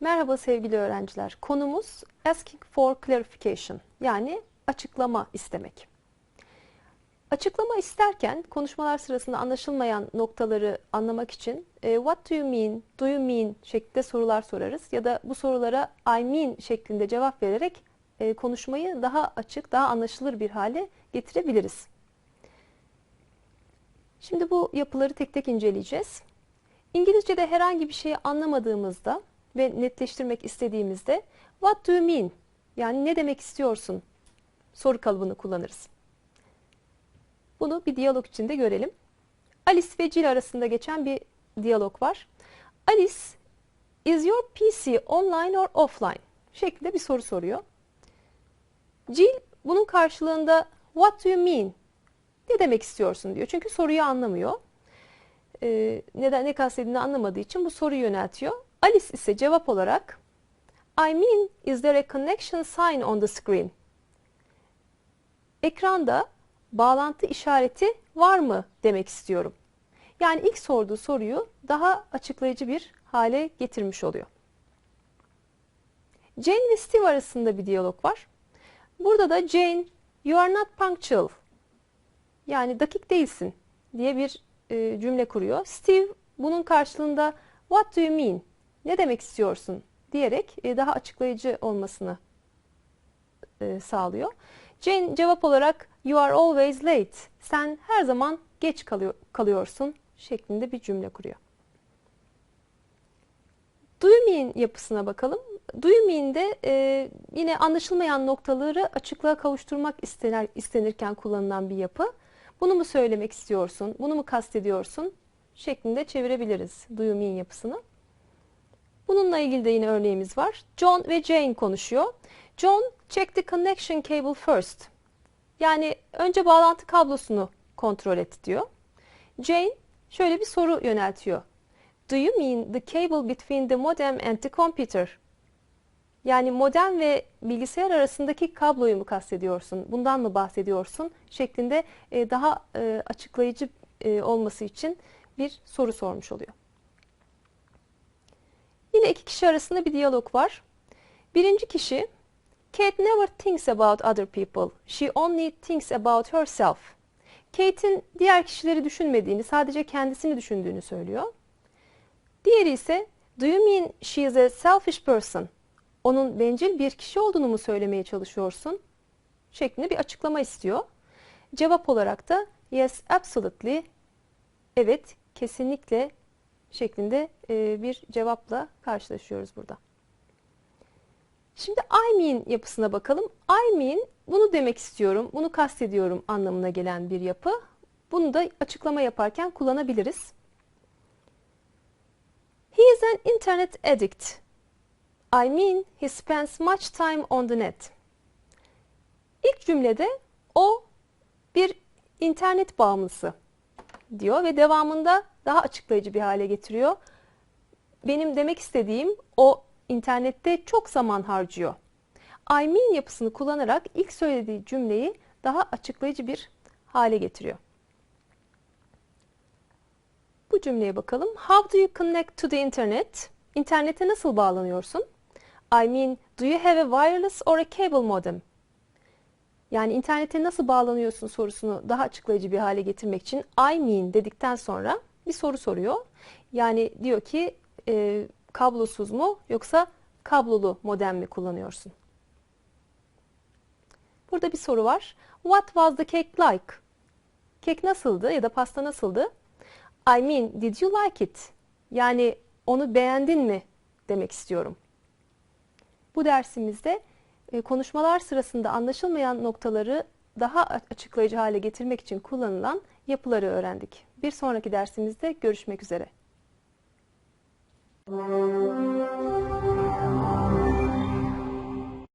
Merhaba sevgili öğrenciler. Konumuz asking for clarification yani açıklama istemek. Açıklama isterken konuşmalar sırasında anlaşılmayan noktaları anlamak için e, what do you mean, do you mean şeklinde sorular sorarız ya da bu sorulara I mean şeklinde cevap vererek e, konuşmayı daha açık, daha anlaşılır bir hale getirebiliriz. Şimdi bu yapıları tek tek inceleyeceğiz. İngilizce'de herhangi bir şeyi anlamadığımızda ve netleştirmek istediğimizde what do you mean? Yani ne demek istiyorsun? Soru kalıbını kullanırız. Bunu bir diyalog içinde görelim. Alice ve Jill arasında geçen bir diyalog var. Alice, is your PC online or offline? şeklinde bir soru soruyor. Jill bunun karşılığında what do you mean? Ne demek istiyorsun diyor. Çünkü soruyu anlamıyor. Ee, neden ne kastedildiğini anlamadığı için bu soruyu yöneltiyor. Alice ise cevap olarak I mean is there a connection sign on the screen? Ekranda bağlantı işareti var mı demek istiyorum. Yani ilk sorduğu soruyu daha açıklayıcı bir hale getirmiş oluyor. Jane ve Steve arasında bir diyalog var. Burada da Jane, you are not punctual. Yani dakik değilsin diye bir e, cümle kuruyor. Steve bunun karşılığında what do you mean? Ne demek istiyorsun? diyerek e, daha açıklayıcı olmasını e, sağlıyor. Jane cevap olarak you are always late. Sen her zaman geç kalıyor, kalıyorsun şeklinde bir cümle kuruyor. Do you mean yapısına bakalım. Do you mean'de e, yine anlaşılmayan noktaları açıklığa kavuşturmak istenir, istenirken kullanılan bir yapı. Bunu mu söylemek istiyorsun, bunu mu kastediyorsun şeklinde çevirebiliriz do you mean yapısını. Bununla ilgili de yine örneğimiz var. John ve Jane konuşuyor. John, check the connection cable first. Yani önce bağlantı kablosunu kontrol et diyor. Jane şöyle bir soru yöneltiyor. Do you mean the cable between the modem and the computer? Yani modem ve bilgisayar arasındaki kabloyu mu kastediyorsun? Bundan mı bahsediyorsun? Şeklinde e, daha e, açıklayıcı e, olması için bir soru sormuş oluyor. Kişi arasında bir diyalog var. Birinci kişi Kate never thinks about other people. She only thinks about herself. Kate'in diğer kişileri düşünmediğini, sadece kendisini düşündüğünü söylüyor. Diğeri ise Do you mean she is a selfish person? Onun bencil bir kişi olduğunu mu söylemeye çalışıyorsun? Şeklinde bir açıklama istiyor. Cevap olarak da Yes, absolutely. Evet, kesinlikle şeklinde bir cevapla karşılaşıyoruz burada. Şimdi I mean yapısına bakalım. I mean bunu demek istiyorum, bunu kastediyorum anlamına gelen bir yapı. Bunu da açıklama yaparken kullanabiliriz. He is an internet addict. I mean he spends much time on the net. İlk cümlede o bir internet bağımlısı diyor ve devamında daha açıklayıcı bir hale getiriyor. Benim demek istediğim o internette çok zaman harcıyor. I mean yapısını kullanarak ilk söylediği cümleyi daha açıklayıcı bir hale getiriyor. Bu cümleye bakalım. How do you connect to the internet? İnternete nasıl bağlanıyorsun? I mean, do you have a wireless or a cable modem? Yani internete nasıl bağlanıyorsun sorusunu daha açıklayıcı bir hale getirmek için I mean dedikten sonra bir soru soruyor. Yani diyor ki e, kablosuz mu yoksa kablolu modem mi kullanıyorsun? Burada bir soru var. What was the cake like? Kek nasıldı ya da pasta nasıldı? I mean, did you like it? Yani onu beğendin mi demek istiyorum. Bu dersimizde e, konuşmalar sırasında anlaşılmayan noktaları daha açıklayıcı hale getirmek için kullanılan yapıları öğrendik. Bir sonraki dersimizde görüşmek üzere. Müzik